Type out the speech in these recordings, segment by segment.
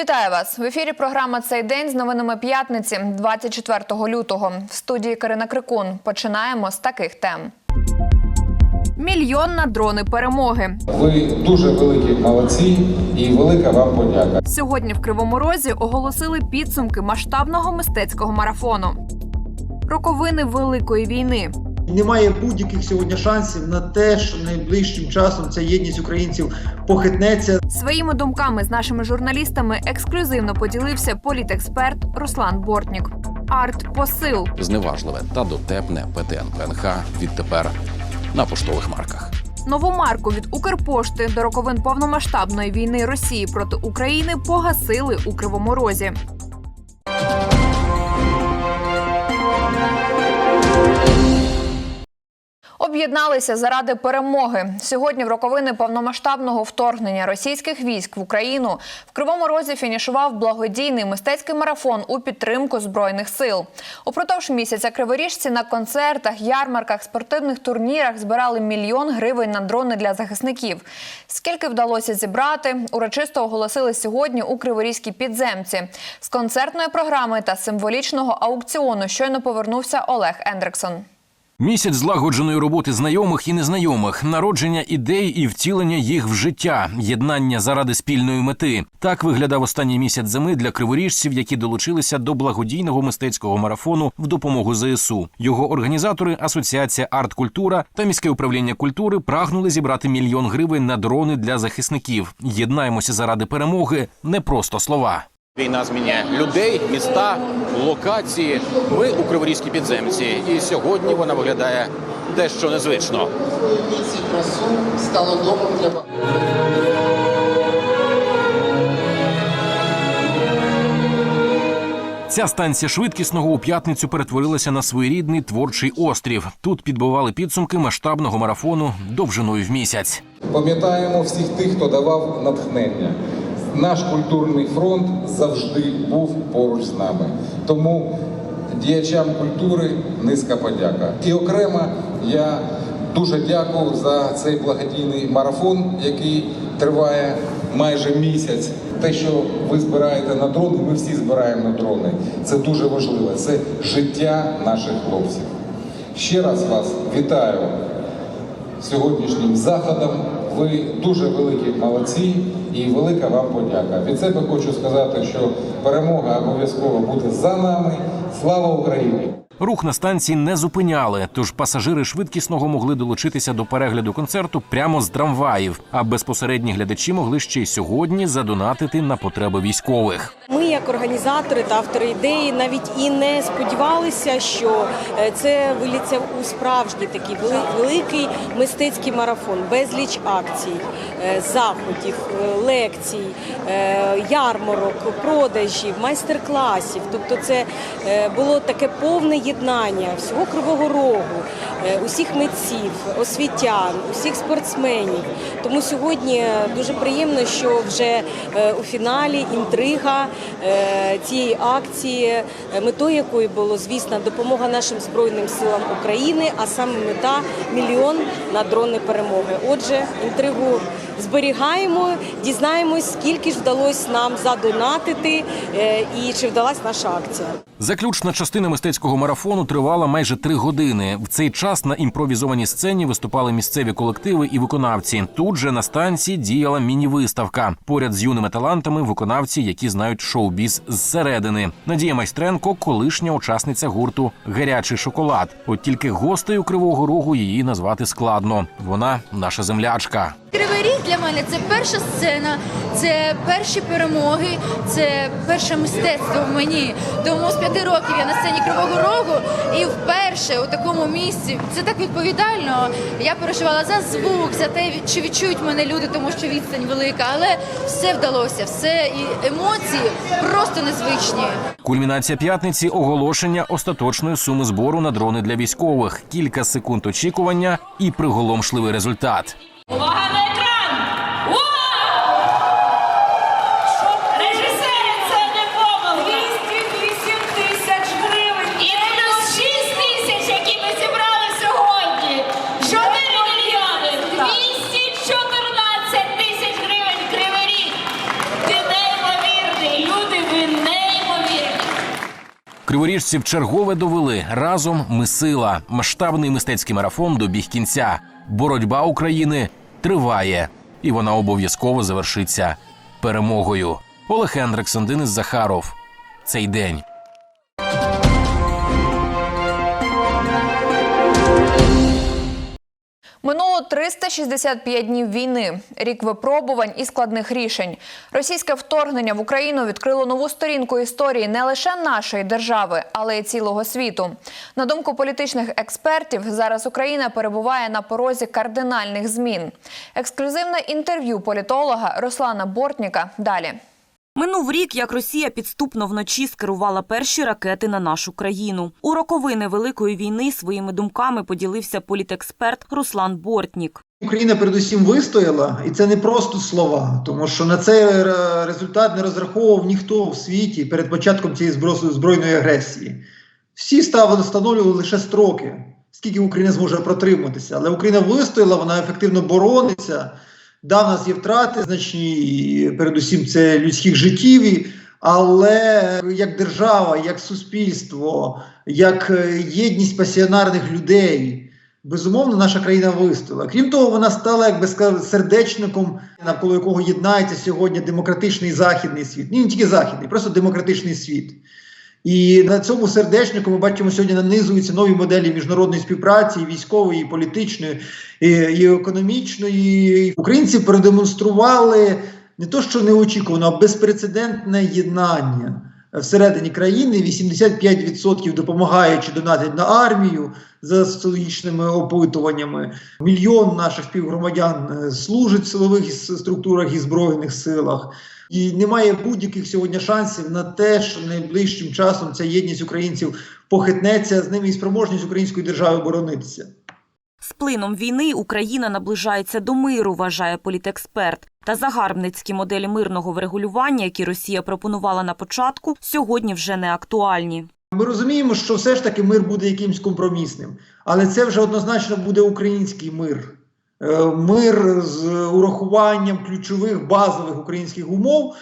Вітаю вас в ефірі. Програма цей день з новинами п'ятниці, 24 лютого. В студії Карина Крикун. Починаємо з таких тем. Мільйон на дрони перемоги. Ви дуже великі молодці і велика вам подяка. Сьогодні в Кривому Розі оголосили підсумки масштабного мистецького марафону. Роковини великої війни. Немає будь-яких сьогодні шансів на те, що найближчим часом ця єдність українців похитнеться. Своїми думками з нашими журналістами ексклюзивно поділився політексперт Руслан Бортнік. Арт посил зневажливе та дотепне ПТН ПНХ відтепер на поштових марках. Нову марку від Укрпошти до роковин повномасштабної війни Росії проти України погасили у Кривому Розі. Об'єдналися заради перемоги. Сьогодні в роковини повномасштабного вторгнення російських військ в Україну в Кривому Розі фінішував благодійний мистецький марафон у підтримку збройних сил. Упродовж місяця криворіжці на концертах, ярмарках, спортивних турнірах збирали мільйон гривень на дрони для захисників. Скільки вдалося зібрати, урочисто оголосили сьогодні у Криворізькій підземці. З концертної програми та символічного аукціону щойно повернувся Олег Ендрексон. Місяць злагодженої роботи знайомих і незнайомих, народження ідей і втілення їх в життя, єднання заради спільної мети. Так виглядав останній місяць зими для криворіжців, які долучилися до благодійного мистецького марафону в допомогу ЗСУ. Його організатори, асоціація арт-культура та міське управління культури прагнули зібрати мільйон гривень на дрони для захисників. Єднаємося заради перемоги, не просто слова. Війна змінює людей, міста, локації. Ми у Криворізькій підземці, і сьогодні вона виглядає дещо незвично. Красу стало домом для. Ця станція швидкісного у п'ятницю перетворилася на своєрідний творчий острів. Тут підбивали підсумки масштабного марафону довжиною в місяць. Пам'ятаємо всіх тих, хто давав натхнення. Наш культурний фронт завжди був поруч з нами. Тому діячам культури низька подяка. І окремо я дуже дякую за цей благодійний марафон, який триває майже місяць. Те, що ви збираєте на дрони, ми всі збираємо на дрони. Це дуже важливо. Це життя наших хлопців. Ще раз вас вітаю сьогоднішнім заходом. Ви дуже великі молодці і велика вам подяка. Від себе хочу сказати, що перемога обов'язково буде за нами. Слава Україні! Рух на станції не зупиняли, тож пасажири швидкісного могли долучитися до перегляду концерту прямо з трамваїв. А безпосередні глядачі могли ще й сьогодні задонатити на потреби військових. Ми, як організатори та автори ідеї, навіть і не сподівалися, що е, це виліться у справжній такий великий мистецький марафон, безліч акцій, е, заходів, е, лекцій, ярмарок, продажів, майстер-класів. Тобто, це було таке повне єднання всього кривого рогу, е, усіх митців, освітян, усіх спортсменів. Тому сьогодні е, дуже приємно, що вже е, у фіналі інтрига цієї акції, метою якої було, звісно, допомога нашим збройним силам України, а саме мета мільйон на дрони перемоги. Отже, інтригу зберігаємо, дізнаємось, скільки ж вдалося нам задонатити е, і чи вдалась наша акція. Заключна частина мистецького марафону тривала майже три години. В цей час на імпровізованій сцені виступали місцеві колективи і виконавці. Тут же на станції діяла міні-виставка. Поряд з юними талантами виконавці, які знають шоу-біз зсередини. Надія Майстренко, колишня учасниця гурту Гарячий шоколад. От тільки гостею кривого рогу її назвати складно. Вона наша землячка. Кривий Ріг для мене це перша сцена, це перші перемоги, це перше мистецтво в мені. Тому з п'яти років я на сцені Кривого Рогу і вперше у такому місці це так відповідально. Я переживала за звук, за те, чи відчують мене люди, тому що відстань велика. Але все вдалося, все і емоції просто незвичні. Кульмінація п'ятниці оголошення остаточної суми збору на дрони для військових. Кілька секунд очікування і приголомшливий результат. Увага на екран! Режисери це не помилки! 208 тисяч гривень! І плюс 6 тисяч, які ми зібрали сьогодні! 4 мільйони! 214 тисяч гривень! Кривий! Ти неймовірний! Люди, ви неймовірні! Криворіжці вчергове довели разом ми сила. Масштабний мистецький марафон добіг кінця. Боротьба України триває, і вона обов'язково завершиться перемогою. Олег Ендриксон, Денис Захаров. Цей день. 365 днів війни, рік випробувань і складних рішень. Російське вторгнення в Україну відкрило нову сторінку історії не лише нашої держави, але й цілого світу. На думку політичних експертів, зараз Україна перебуває на порозі кардинальних змін. Ексклюзивне інтерв'ю політолога Руслана Бортніка. Далі. Минув рік, як Росія підступно вночі скерувала перші ракети на нашу країну. У роковини Великої війни своїми думками поділився політексперт Руслан Бортнік. Україна передусім вистояла, і це не просто слова, тому що на цей результат не розраховував ніхто в світі перед початком цієї збро- збройної агресії. Всі ставили встановлювали лише строки, скільки Україна зможе протриматися. Але Україна вистояла, вона ефективно борониться. Да, в нас є втрати значні, передусім це людських життів. Але як держава, як суспільство, як е, єдність пасіонарних людей, безумовно, наша країна вистояла. Крім того, вона стала, як би сказати, сердечником, навколо якого єднається сьогодні демократичний західний світ. Ні, не тільки західний, просто демократичний світ. І на цьому сердечнику ми бачимо сьогодні нанизуються нові моделі міжнародної співпраці, і військової, і політичної, і, і економічної. Українці продемонстрували не то, що неочікувано, а безпрецедентне єднання всередині країни. 85% допомагаючи донатять на армію за соціологічними опитуваннями. Мільйон наших співгромадян е, служить в силових структурах і збройних силах. І немає будь-яких сьогодні шансів на те, що найближчим часом ця єдність українців похитнеться з ними і спроможність української держави боронитися. З плином війни Україна наближається до миру, вважає політексперт. Та загарбницькі моделі мирного врегулювання, які Росія пропонувала на початку, сьогодні вже не актуальні. Ми розуміємо, що все ж таки мир буде якимсь компромісним, але це вже однозначно буде український мир. Е, Мир з урахуванням ключових базових українських умов,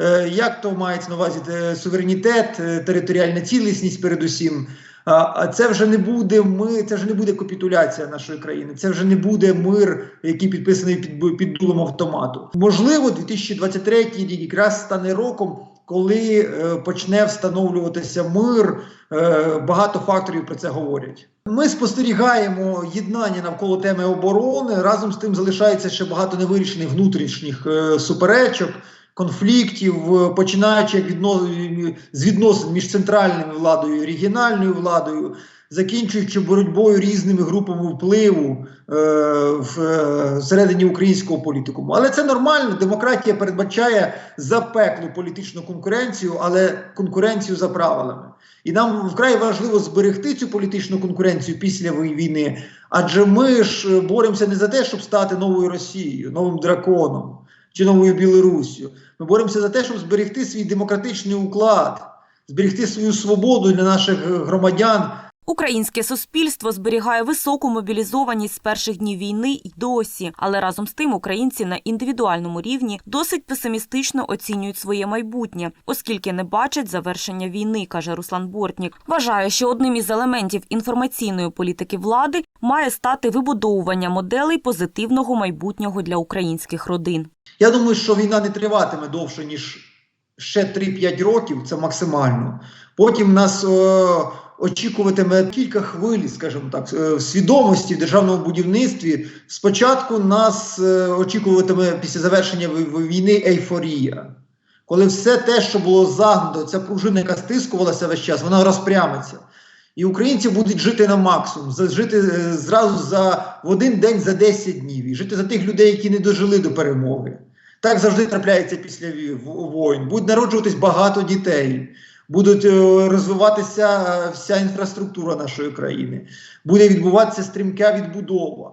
е, як то мається на увазі суверенітет, е, територіальна цілісність, передусім. А це вже не буде ми, це вже не буде капітуляція нашої країни. Це вже не буде мир, який підписаний під, під дулом автомату. Можливо, 2023 рік якраз стане роком, коли е, почне встановлюватися мир. Е, багато факторів про це говорять. Ми спостерігаємо єднання навколо теми оборони. Разом з тим залишається ще багато невирішених внутрішніх е, суперечок, конфліктів, починаючи від з відносин між центральною владою і регіональною владою, закінчуючи боротьбою різними групами впливу е, в, е, всередині українського політикуму. Але це нормально. Демократія передбачає запеклу політичну конкуренцію, але конкуренцію за правилами. І нам вкрай важливо зберегти цю політичну конкуренцію після війни, адже ми ж е, боремося не за те, щоб стати новою Росією, новим драконом чи новою Білоруссю. Ми боремося за те, щоб зберегти свій демократичний уклад, зберегти свою свободу для наших е, громадян, Українське суспільство зберігає високу мобілізованість з перших днів війни й досі, але разом з тим українці на індивідуальному рівні досить песимістично оцінюють своє майбутнє, оскільки не бачать завершення війни, каже Руслан Бортнік. Вважає, що одним із елементів інформаційної політики влади має стати вибудовування моделей позитивного майбутнього для українських родин. Я думаю, що війна не триватиме довше, ніж ще 3-5 років, це максимально. Потім нас е, очікуватиме кілька хвиль, скажімо так, е, свідомості в державному будівництві. Спочатку нас е, очікуватиме після завершення ві- ві- війни ейфорія. Коли все те, що було загнуто, ця пружина, яка стискувалася весь час, вона розпрямиться. І українці будуть жити на максимум, жити е, зразу за в один день за 10 днів, і жити за тих людей, які не дожили до перемоги. Так завжди трапляється після ві- в- воїн. Будуть народжуватись багато дітей, будуть е, розвиватися е, вся інфраструктура нашої країни, буде відбуватися стрімка відбудова.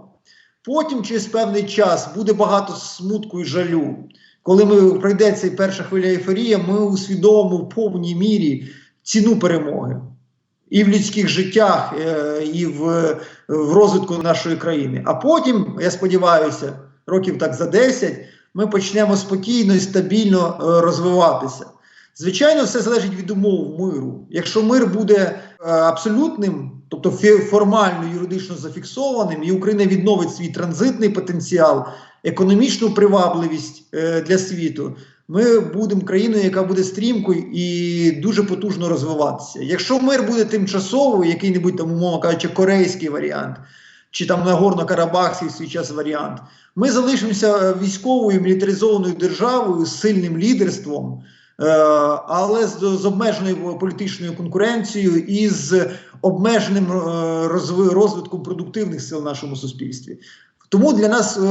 Потім, через певний час, буде багато смутку і жалю. Коли ми пройде цей перша хвиля ейфорія, ми усвідомимо в повній мірі ціну перемоги і в людських життях, е, і в, в розвитку нашої країни. А потім, я сподіваюся, років так за 10, ми почнемо спокійно і стабільно розвиватися. Звичайно, все залежить від умов миру. Якщо мир буде е, абсолютним, тобто формально юридично зафіксованим, і Україна відновить свій транзитний потенціал, економічну привабливість е, для світу, ми будемо країною, яка буде стрімкою і дуже потужно розвиватися. Якщо мир буде тимчасовий, який-небудь там, умовно кажучи, корейський варіант, чи там Нагорно-Карабахський в свій час варіант, ми залишимося е, військовою мілітаризованою державою з сильним лідерством. Е, але з, з обмеженою політичною конкуренцією і з обмеженим е, розвитком продуктивних сил в нашому суспільстві. Тому для нас е,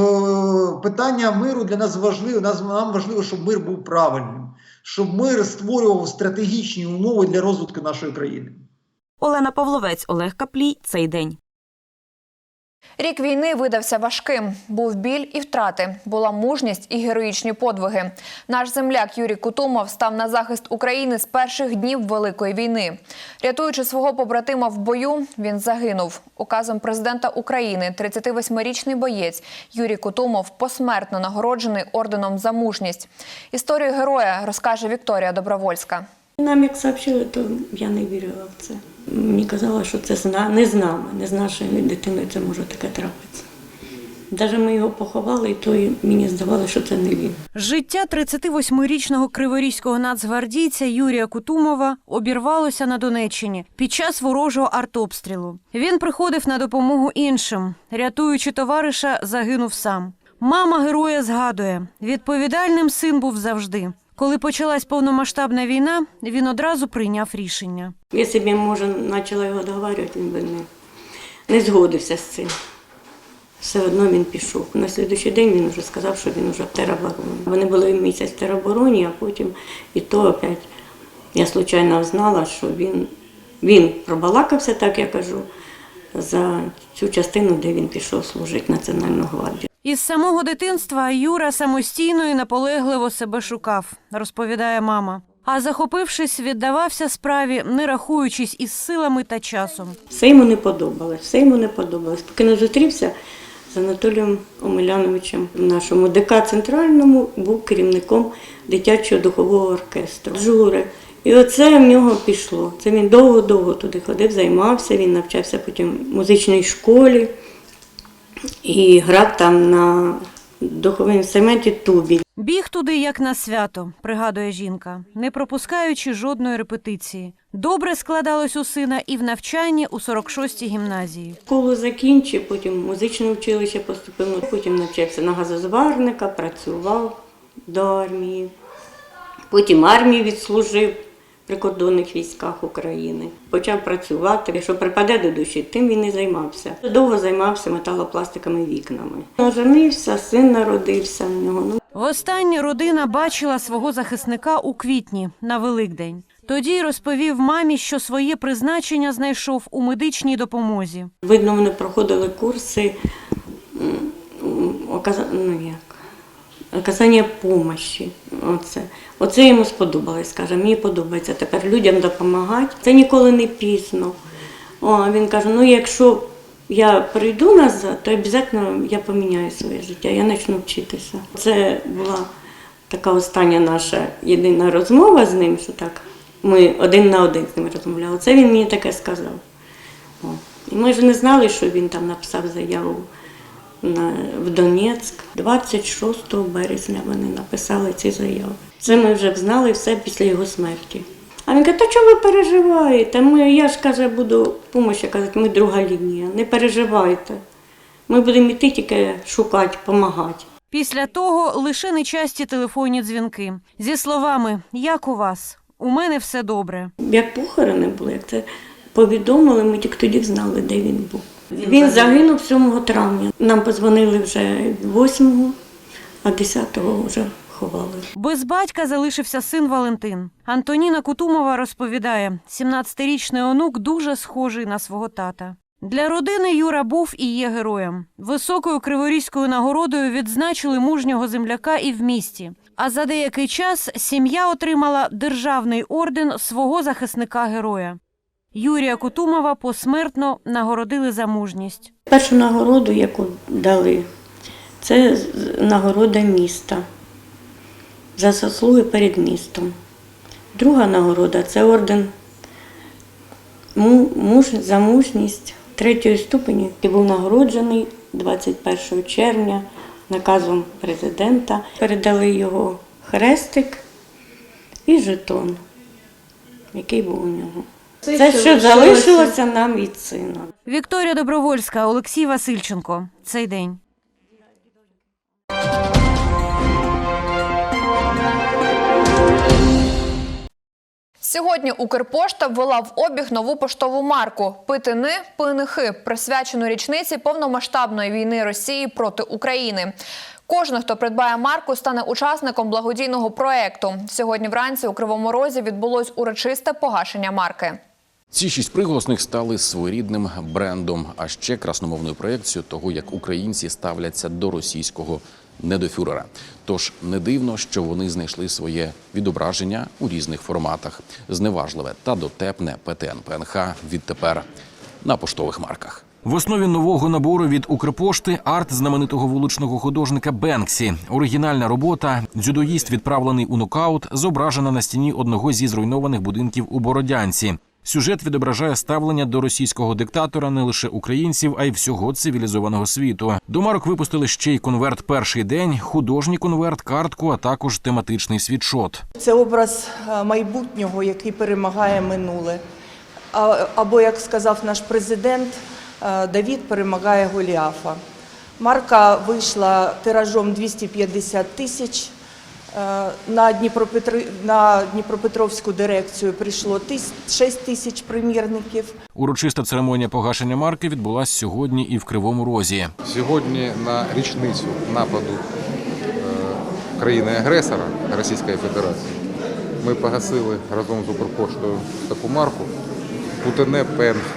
питання миру для нас важливе. Нас нам важливо, щоб мир був правильним, щоб мир створював стратегічні умови для розвитку нашої країни. Олена Павловець, Олег Каплій. Цей день. Рік війни видався важким. Був біль і втрати, була мужність і героїчні подвиги. Наш земляк Юрій Кутумов став на захист України з перших днів Великої війни. Рятуючи свого побратима в бою, він загинув. Указом президента України 38-річний боєць Юрій Кутумов посмертно нагороджений орденом за мужність. Історію героя розкаже Вікторія Добровольська. Нам як сообщили, то я не вірила в це. Мені казали, що це зна- не з нами, не з нашою дитиною це може таке трапитися. Навіть ми його поховали, і то мені здавалося, що це не він. Життя 38-річного криворізького нацгвардійця Юрія Кутумова обірвалося на Донеччині під час ворожого артобстрілу. Він приходив на допомогу іншим. Рятуючи товариша, загинув сам. Мама героя згадує: відповідальним син був завжди. Коли почалась повномасштабна війна, він одразу прийняв рішення. Якщо б я, може, почала його договорювати, він би не, не згодився з цим. Все одно він пішов. На слідуючий день він вже сказав, що він вже в теробороні. Вони були місяць в теробороні, а потім і то опять я случайно знала, що він, він пробалакався, так я кажу, за цю частину, де він пішов служити Національну гвардію. Із самого дитинства Юра самостійно і наполегливо себе шукав, розповідає мама. А захопившись, віддавався справі, не рахуючись із силами та часом. Все йому не подобалось, все йому не подобалось. Поки не зустрівся з Анатолієм Омеляновичем в нашому ДК центральному, був керівником дитячого духового оркестру. Жури. І оце в нього пішло. Це він довго-довго туди ходив, займався, він навчався потім в музичній школі і грав там на духовому інструменті тубі. Біг туди, як на свято, пригадує жінка, не пропускаючи жодної репетиції. Добре складалось у сина і в навчанні у 46-й гімназії. Школу закінчив, потім музичне училище поступив, потім навчався на газозварника, працював до армії. Потім армію відслужив прикордонних військах України. Почав працювати. Що припаде до душі, тим він і займався. Довго займався металопластиками вікнами. Оженився, син народився в нього. Ну, Востаннє родина бачила свого захисника у квітні на Великдень. Тоді розповів мамі, що своє призначення знайшов у медичній допомозі. Видно, вони проходили курси оказа... ну, як? Оказання допомоги. Оце. Оце йому сподобалось, каже, мені подобається тепер людям допомагати. Це ніколи не пізно. О, він каже, ну якщо я прийду назад, то обов'язково я поміняю своє життя, я почну вчитися. Це була така остання наша єдина розмова з ним, що так ми один на один з ним розмовляли. Це він мені таке сказав. О. І ми ж не знали, що він там написав заяву в Донецьк. 26 березня вони написали ці заяви. Це ми вже знали все після його смерті. А він каже, та чого ви переживаєте? Ми, я ж каже, буду допомогти, казати, ми друга лінія, не переживайте. Ми будемо йти тільки шукати, допомагати. Після того лише нечасті телефонні дзвінки зі словами Як у вас? У мене все добре. Як похорони були, як це повідомили, ми тільки тоді знали, де він був. Він загинув 7 травня. Нам позвонили вже 8, а 10-го вже ховали. Без батька залишився син Валентин. Антоніна Кутумова розповідає, 17-річний онук дуже схожий на свого тата. Для родини Юра був і є героєм. Високою криворізькою нагородою відзначили мужнього земляка і в місті. А за деякий час сім'я отримала державний орден свого захисника-героя. Юрія Кутумова посмертно нагородили за мужність. Першу нагороду, яку дали, це нагорода міста за заслуги перед містом. Друга нагорода це орден муж за мужність третьої ступені, який був нагороджений 21 червня наказом президента. Передали його хрестик і жетон, який був у нього. Це, що залишилося нам від сина. Вікторія Добровольська, Олексій Васильченко. Цей день. Сьогодні Укрпошта ввела в обіг нову поштову марку Питини пинихи, присвячену річниці повномасштабної війни Росії проти України. Кожен, хто придбає марку, стане учасником благодійного проекту. Сьогодні вранці у Кривому Розі відбулось урочисте погашення марки. Ці шість приголосних стали своєрідним брендом, а ще красномовною проєкцією того, як українці ставляться до російського недофюрера. Тож не дивно, що вони знайшли своє відображення у різних форматах. Зневажливе та дотепне ПТН ПНХ відтепер на поштових марках. В основі нового набору від Укрпошти арт знаменитого вуличного художника Бенксі. Оригінальна робота дзюдоїст, відправлений у нокаут, зображена на стіні одного зі зруйнованих будинків у Бородянці. Сюжет відображає ставлення до російського диктатора не лише українців, а й всього цивілізованого світу. До марок випустили ще й конверт перший день, художній конверт, картку, а також тематичний світшот. Це образ е, майбутнього, який перемагає минуле. Або, як сказав наш президент, е, Давід перемагає Голіафа. Марка вийшла тиражом 250 тисяч. Е, На, Дніпропетр... на Дніпропетровську дирекцію прийшло 6 тисяч примірників. Урочиста церемонія погашення марки відбулась сьогодні і в Кривому Розі. Сьогодні на річницю нападу е, країни-агресора Російської Федерації ми погасили разом з Укрпоштою таку марку Путене ПНХ.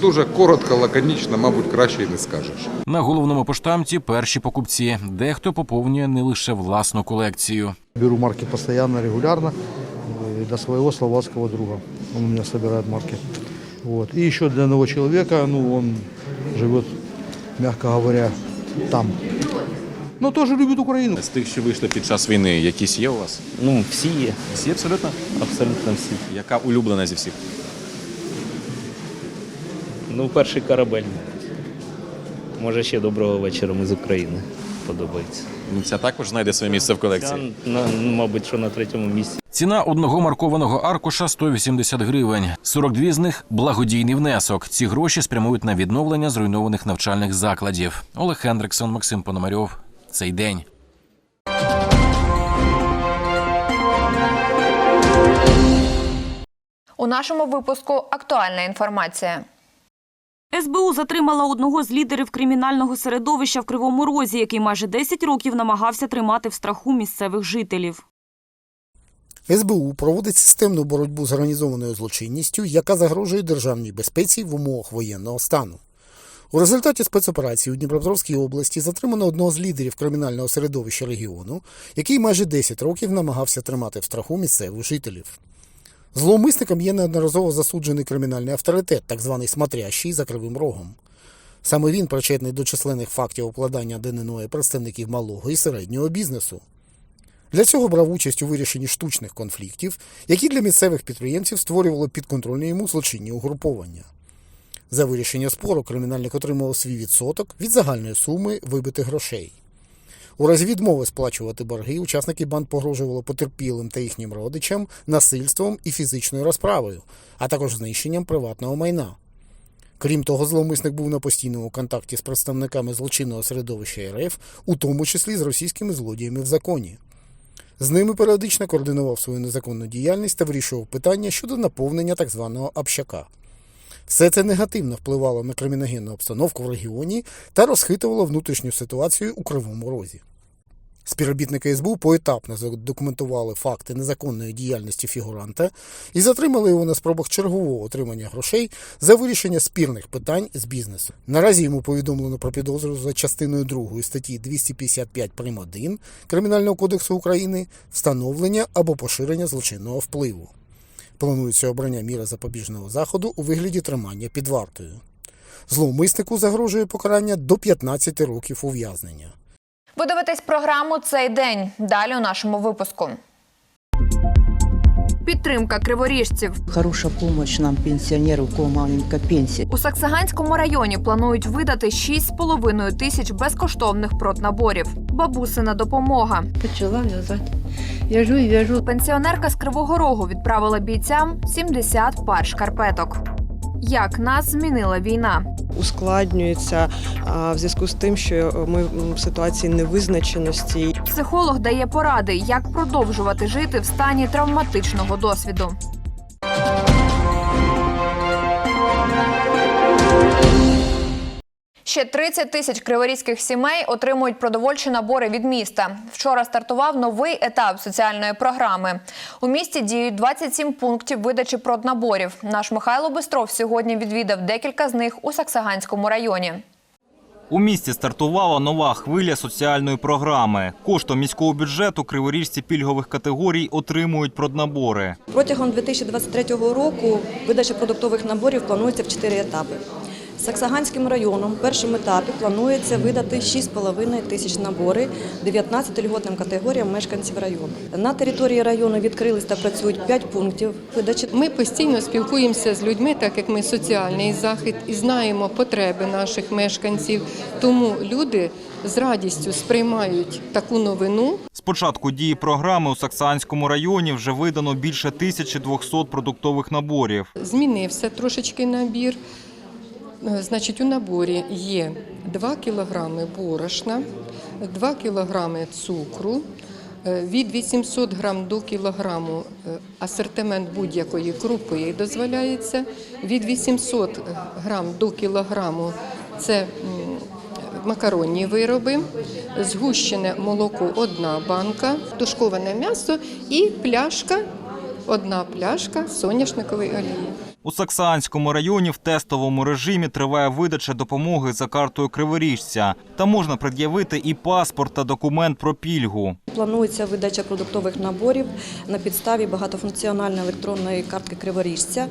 Дуже коротко, лаконічно, мабуть, краще і не скажеш. На головному поштамті перші покупці. Дехто поповнює не лише власну колекцію. Беру марки постоянно, регулярно э, для своего словацкого друга. Он у меня собирает марки. Вот. И еще для одного человека, ну, он живет, мягко говоря, там. Но тоже любит Украину. З тих, що вийшли під час війни, якісь є у вас? Ну, всі є, Всі абсолютно. абсолютно всі. Яка улюблена зі всіх? Ну, перший корабель. Може, ще доброго вечора. Ми з України. Подобається. Ну, ця також знайде своє місце в Ця, колекції. на, ну, мабуть, що на третьому місці. Ціна одного маркованого аркуша 180 гривень. 42 з них благодійний внесок. Ці гроші спрямують на відновлення зруйнованих навчальних закладів. Олег Хендриксон, Максим Пономарьов. Цей день. У нашому випуску актуальна інформація. СБУ затримала одного з лідерів кримінального середовища в Кривому Розі, який майже 10 років намагався тримати в страху місцевих жителів. СБУ проводить системну боротьбу з організованою злочинністю, яка загрожує державній безпеці в умовах воєнного стану. У результаті спецоперації у Дніпропетровській області затримано одного з лідерів кримінального середовища регіону, який майже 10 років намагався тримати в страху місцевих жителів. Зловмисником є неодноразово засуджений кримінальний авторитет, так званий смотрящий за кривим рогом. Саме він причетний до численних фактів обкладання ДНО представників малого і середнього бізнесу. Для цього брав участь у вирішенні штучних конфліктів, які для місцевих підприємців створювали підконтрольні йому злочинні угруповання. За вирішення спору кримінальник отримував свій відсоток від загальної суми вибитих грошей. У разі відмови сплачувати борги учасники банд погрожували потерпілим та їхнім родичам насильством і фізичною розправою, а також знищенням приватного майна. Крім того, зловмисник був на постійному контакті з представниками злочинного середовища РФ, у тому числі з російськими злодіями в законі. З ними періодично координував свою незаконну діяльність та вирішував питання щодо наповнення так званого общака. Все це негативно впливало на криміногенну обстановку в регіоні та розхитувало внутрішню ситуацію у Кривому Розі. Співробітники СБУ поетапно задокументували факти незаконної діяльності фігуранта і затримали його на спробах чергового отримання грошей за вирішення спірних питань з бізнесу. Наразі йому повідомлено про підозру за частиною 2 статті 255 прим. 1 Кримінального кодексу України встановлення або поширення злочинного впливу. Планується обрання міри запобіжного заходу у вигляді тримання під вартою. Зловмиснику загрожує покарання до 15 років ув'язнення. Ви дивитесь програму цей день. Далі у нашому випуску. Під підтримка криворіжців. Хороша допомога нам, пенсіонерам, у кого маленька пенсія. У Саксаганському районі планують видати 6,5 тисяч безкоштовних протнаборів. Бабусина допомога. Почала в'язати. В'яжу і в'яжу. Пенсіонерка з Кривого Рогу відправила бійцям 70 пар шкарпеток. Як нас змінила війна? ускладнюється а, в зв'язку з тим, що ми в ситуації невизначеності. Психолог дає поради, як продовжувати жити в стані травматичного досвіду. Ще 30 тисяч криворізьких сімей отримують продовольчі набори від міста. Вчора стартував новий етап соціальної програми. У місті діють 27 пунктів видачі проднаборів. Наш Михайло Бистров сьогодні відвідав декілька з них у Саксаганському районі. У місті стартувала нова хвиля соціальної програми. Коштом міського бюджету криворіжці пільгових категорій отримують проднабори. Протягом 2023 року видача продуктових наборів планується в чотири етапи. Саксаганським районом в першому етапі планується видати 6,5 тисяч набори 19 льготним категоріям мешканців району. На території району відкрились та працюють 5 пунктів видачі. Ми постійно спілкуємося з людьми, так як ми соціальний захід і знаємо потреби наших мешканців. Тому люди з радістю сприймають таку новину. З початку дії програми у Саксанському районі вже видано більше 1200 продуктових наборів. Змінився трошечки набір. Е, Значить, у наборі є 2 кілограми борошна, 2 кілограми цукру, е, від 800 грам до кілограму е, асортимент будь-якої крупи дозволяється, від 800 грам до кілограму це макаронні вироби, згущене молоко одна банка, тушковане м'ясо і пляшка, одна пляшка соняшникової олії. У Саксанському районі в тестовому режимі триває видача допомоги за картою криворіжця. Та можна пред'явити і паспорт та документ про пільгу. Планується видача продуктових наборів на підставі багатофункціональної електронної картки криворіжця.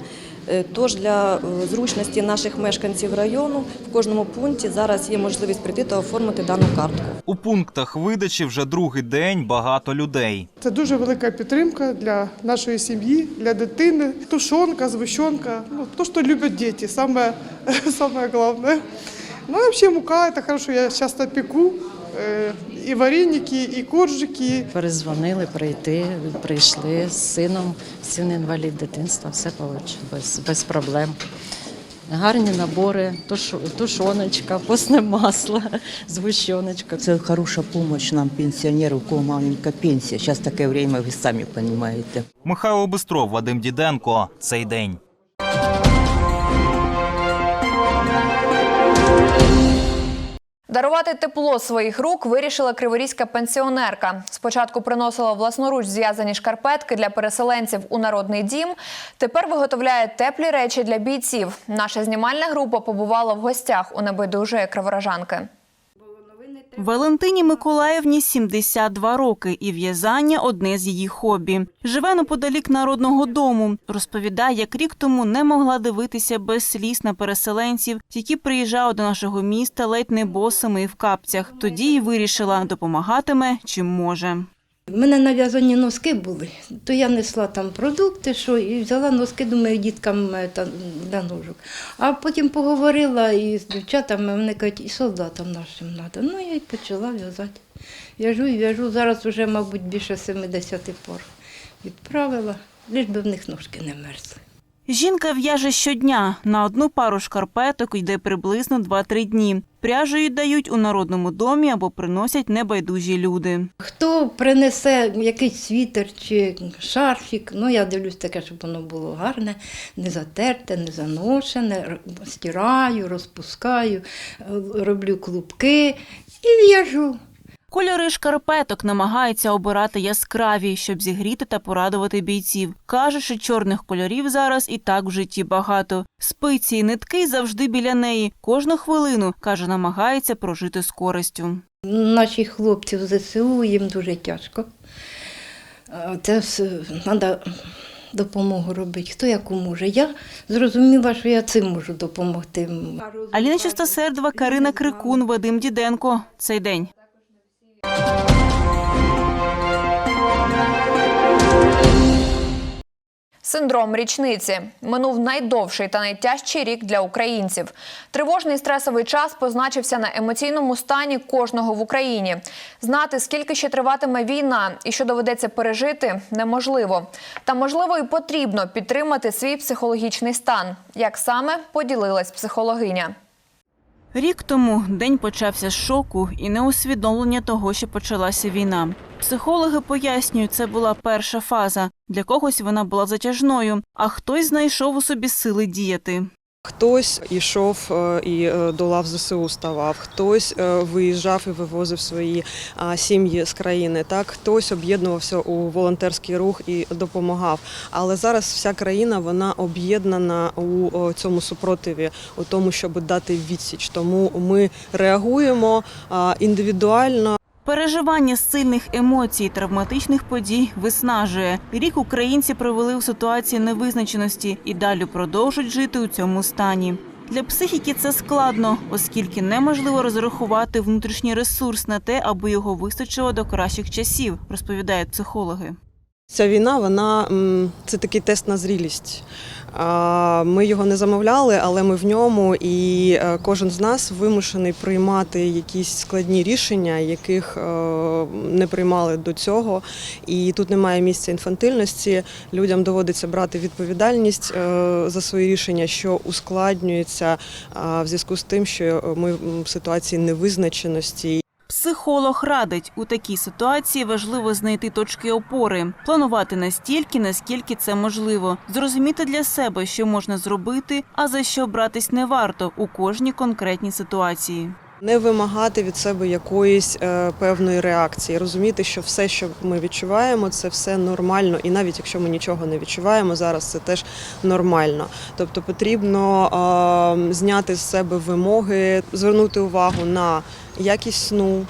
Е, Тож для е, зручності наших мешканців району в кожному пункті зараз є можливість прийти та оформити дану картку. У пунктах видачі вже другий день багато людей. Це дуже велика підтримка для нашої сім'ї, для дитини. Тушонка, згущенка, ну, то, що люблять діти, саме, саме головне. Ну, і взагалі мука, це хорошо, я часто пеку. І вареники, і коржики. Перезвонили прийти, прийшли з сином, син інвалід дитинства, все вийшло без, без проблем. Гарні набори, туш, тушоночка, постне масло, згущеночка. Це хороша помощь нам, пенсионеру, у кого маленька пенсия. Сейчас таке время, ви самі розумієте. Михайло Бистров, Вадим Діденко. Цей день. Дарувати тепло своїх рук вирішила криворізька пенсіонерка. Спочатку приносила власноруч зв'язані шкарпетки для переселенців у народний дім. Тепер виготовляє теплі речі для бійців. Наша знімальна група побувала в гостях у небайдужої криворожанки. Валентині Миколаївні 72 роки, і в'язання одне з її хобі. Живе неподалік народного дому. Розповідає, як рік тому не могла дивитися без сліз на переселенців, які приїжджали до нашого міста ледь не босими і в капцях. Тоді й вирішила, допомагатиме чим може. У мене нав'язані носки були, то я несла там продукти, що і взяла носки, думаю, діткам е, та, для ножок. А потім поговорила із дівчатами, вони кажуть, і солдатам нашим треба. Ну, я й почала в'язати. В'яжу і в'яжу. Зараз вже, мабуть, більше 70 пор відправила, лиш би в них ножки не мерзли. Жінка в'яже щодня. На одну пару шкарпеток йде приблизно 2-3 дні. Пряжу їй дають у народному домі або приносять небайдужі люди. Хто принесе якийсь світер чи шарфік, ну я дивлюсь таке, щоб воно було гарне, не затерте, не заношене, стираю, розпускаю, е, роблю клубки і в'яжу. Кольори шкарпеток намагаються обирати яскраві, щоб зігріти та порадувати бійців. Каже, що чорних кольорів зараз і так в житті багато. Спиці і нитки завжди біля неї. Кожну хвилину, каже, намагається прожити з користю. Наші хлопці в ЗСУ їм дуже тяжко. Е, Це треба допомогу робити. Хто яку може. Я зрозуміла, що я цим можу допомогти. Аліна Чистосердова, Карина Крикун, Вадим Діденко. Цей день. Синдром річниці минув найдовший та найтяжчий рік для українців. Тривожний стресовий час позначився на емоційному стані кожного в Україні. Знати, скільки ще триватиме війна і що доведеться пережити, неможливо. Та можливо і потрібно підтримати свій психологічний стан. Як саме поділилась психологиня. Рік тому день почався з шоку і неусвідомлення того, що почалася війна. Психологи пояснюють, це була перша фаза. Для когось вона була затяжною, а хтось знайшов у собі сили діяти. Хтось ішов е, і е, до лав ЗСУ ставав, хтось е, виїжджав і вивозив свої сім'ї з країни. Так, хтось об'єднувався у волонтерський рух і допомагав. Але зараз вся країна вона об'єднана у цьому супротиві, у тому, щоб дати відсіч. Тому ми реагуємо індивідуально. Переживання сильних емоцій, травматичних подій виснажує. Рік українці провели у ситуації невизначеності і далі продовжують жити у цьому стані. Для психіки це складно, оскільки неможливо розрахувати внутрішній ресурс на те, аби його вистачило до кращих часів, розповідають психологи. Ця війна, вона це такий тест на зрілість. Ми його не замовляли, але ми в ньому, і е, кожен з нас вимушений приймати якісь складні рішення, яких е, не приймали до цього. І тут немає місця інфантильності. Людям доводиться брати відповідальність е, за свої рішення, що ускладнюється в зв'язку з тим, що ми в ситуації невизначеності. Психолог радить у такій ситуації важливо знайти точки опори, планувати настільки, наскільки це можливо, зрозуміти для себе, що можна зробити, а за що братись не варто у кожній конкретній ситуації. Не вимагати від себе якоїсь е, певної реакції, розуміти, що все, що ми відчуваємо, це все нормально, і навіть якщо ми нічого не відчуваємо зараз, це теж нормально. Тобто потрібно е, зняти з себе вимоги, звернути увагу на якість сну.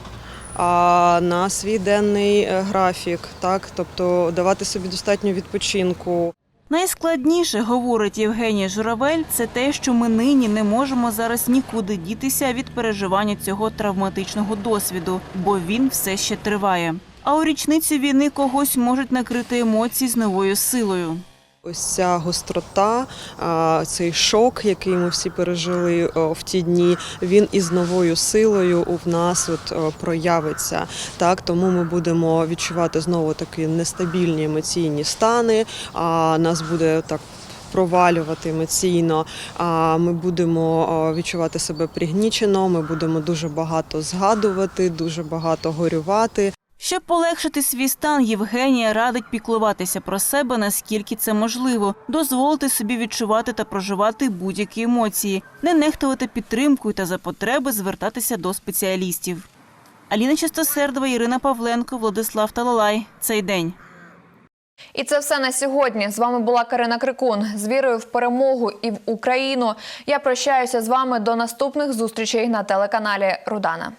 А на свій денний е, графік, так тобто давати собі достатньо відпочинку. Найскладніше, говорить Євгенія Журавель, це те, що ми нині не можемо зараз нікуди дітися від переживання цього травматичного досвіду, бо він все ще триває. А у річницю війни когось можуть накрити емоції з новою силою. Ось ця гострота, цей шок, який ми всі пережили в ті дні, він із новою силою в нас от проявиться. Так, тому ми будемо відчувати знову такі нестабільні емоційні стани. А нас буде так. Провалювати емоційно, а ми будемо відчувати себе пригнічено. Ми будемо дуже багато згадувати, дуже багато горювати. Щоб полегшити свій стан, Євгенія радить піклуватися про себе наскільки це можливо, дозволити собі відчувати та проживати будь-які емоції, не нехтувати підтримкою та за потреби звертатися до спеціалістів. Аліна Чистосердова, Ірина Павленко, Владислав Талалай. Цей день. І це все на сьогодні. З вами була Карина Крикун. З вірою в перемогу і в Україну. Я прощаюся з вами до наступних зустрічей на телеканалі Рудана.